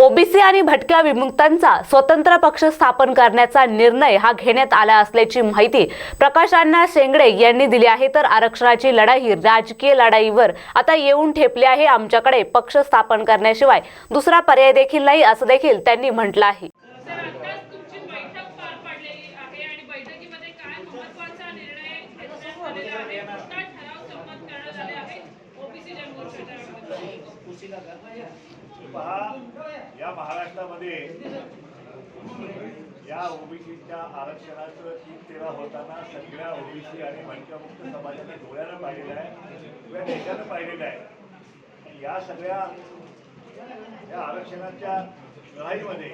OBC आणि भटक्या विमुक्तांचा स्वतंत्र पक्ष स्थापन करण्याचा निर्णय हा घेण्यात आला असल्याची माहिती प्रकाश अण्णा शेंगडे यांनी दिली आहे. तर आरक्षणाची लढाई ही राजकीय लढाईवर आता येऊन ठेपली आहे आमच्याकडे पक्ष स्थापन करण्याशिवाय. दुसरा पर्याय देखील नाही असं देखील त्यांनी म्हटलं आहे. पहा या महाराष्ट्रामध्ये या ओबीसीच्या आरक्षणाचं तीन तेरा होताना सगळ्या ओबीसी आणि भटक्यामुक्त समाजाने डोळ्यानं पाहिलेलं आहे किंवा देशानं पाहिलेलं आहे. या सगळ्या या आरक्षणाच्या लढाईमध्ये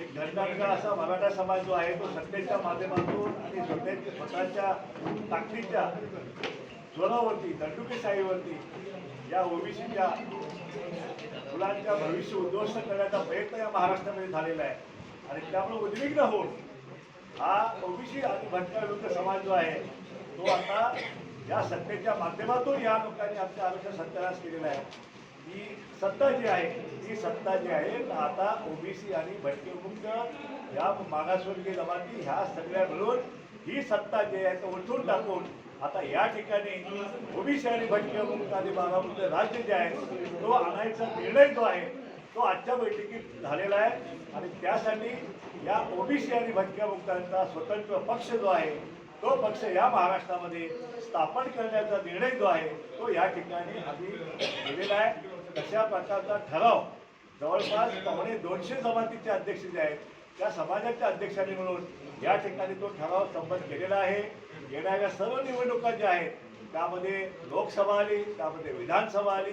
एक घटनांचा असा मराठा समाज जो आहे तो सत्तेच्या माध्यमातून आणि स्वतःच्या स्वतःच्या ताकदीच्या जोरावरती दंडुकेशाहीवरती या ओबीसीच्या मुलांच्या भविष्य उद्ध्वस्त करण्याचा प्रयत्न या महाराष्ट्रामध्ये झालेला आहे. आणि त्यामुळे उद्विग्न होऊन हा ओबीसी आणि भटक्या विरुद्ध समाज जो आहे तो आता या सत्तेच्या माध्यमातून या लोकांनी आमच्या आरोग्य सत्यानाश केलेला आहे. ही सत्ता जी आहे ही सत्ता जी आहे आता ओबीसी आणि भटकेमुक्त या मागासवर्गीय जमाती ह्या सगळ्या मिळून ही सत्ता जी आहे तो उलटून टाकून आता या ठिकाणी ओबीसी आणि भटके आणि मागामुक्त राज्य जे आहे तो आणायचा निर्णय जो आहे तो आजच्या बैठकीत झालेला आहे. आणि त्यासाठी या ओबीसी आणि भटक्या मुक्तांचा स्वतंत्र पक्ष जो आहे तो पक्ष या महाराष्ट्रामध्ये स्थापन करण्याचा निर्णय जो आहे तो या ठिकाणी आम्ही दिलेला आहे. तशा प्रकारचा ठराव जवळपास पावणे दोनशे जमातीचे अध्यक्ष जे आहेत त्या समाजाच्या अध्यक्षांनी मिळून या ठिकाणी तो ठराव संमत केलेला आहे. येणाऱ्या सर्व निवडणुका ज्या आहेत त्यामध्ये लोकसभा आली त्यामध्ये विधानसभा आली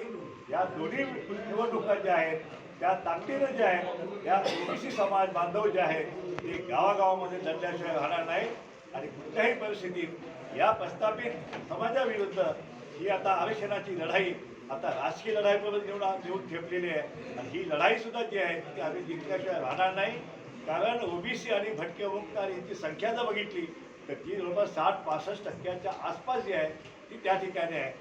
या दोन्ही निवडणुका ज्या आहेत त्या ताकदीनं ज्या आहेत या ओबीसी समाज बांधव जे आहेत ते गावागावामध्ये लढल्याशिवाय राहणार नाही आणि कुठल्याही परिस्थितीत या प्रस्थापित समाजाविरुद्ध ही आता आरक्षणाची लढाई आता राजकीय लढाईपर्यंत घेऊन घेऊन ठेपलेली आहे आणि ही लढाईसुद्धा जी आहे ती आम्ही जिंकल्याशिवाय राहणार नाही. कारण ओबीसी आणि भटके मुक्त आणि यांची संख्या जर बघितली तर ती जवळपास साठ पासष्ट टक्क्यांच्या आसपास जी आहे ती त्या ठिकाणी आहे